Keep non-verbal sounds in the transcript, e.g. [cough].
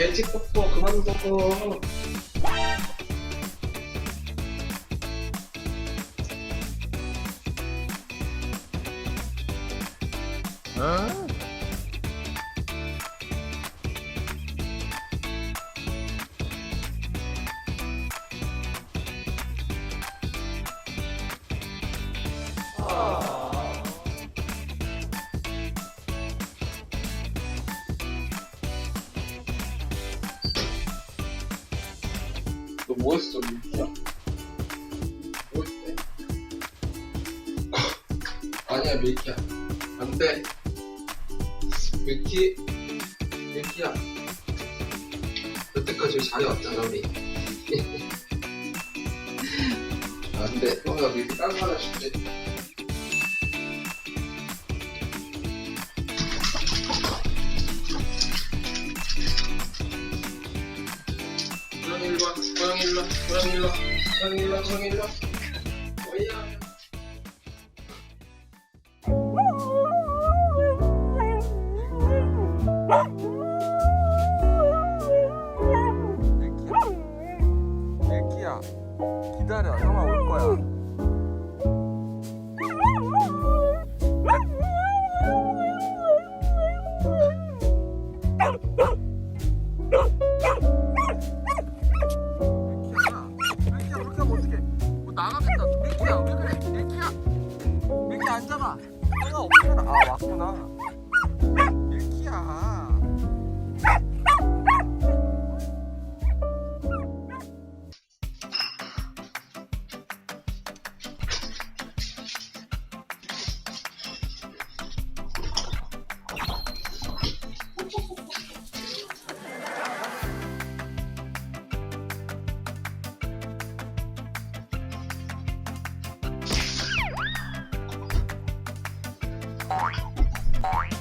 돼지 뽀뽀 그만 뽀뽀. 너 뭐 했어, 진짜? 뭐 했대? 아니야, 밀키야. 안 돼. 밀키, 밀키야. 여태까지 잘해왔잖아, 우리. [laughs] 안 돼. 형아, 밀키 딴거 하나 줄게. 와, 고양이 일로 와, 고양이 일로 와, 고양이 일로 와, 고양이 일로 와. 뭐야? 애기야 애기야 기다려 형아 없잖아 아 왔구나. 애기야 Oink. Oink.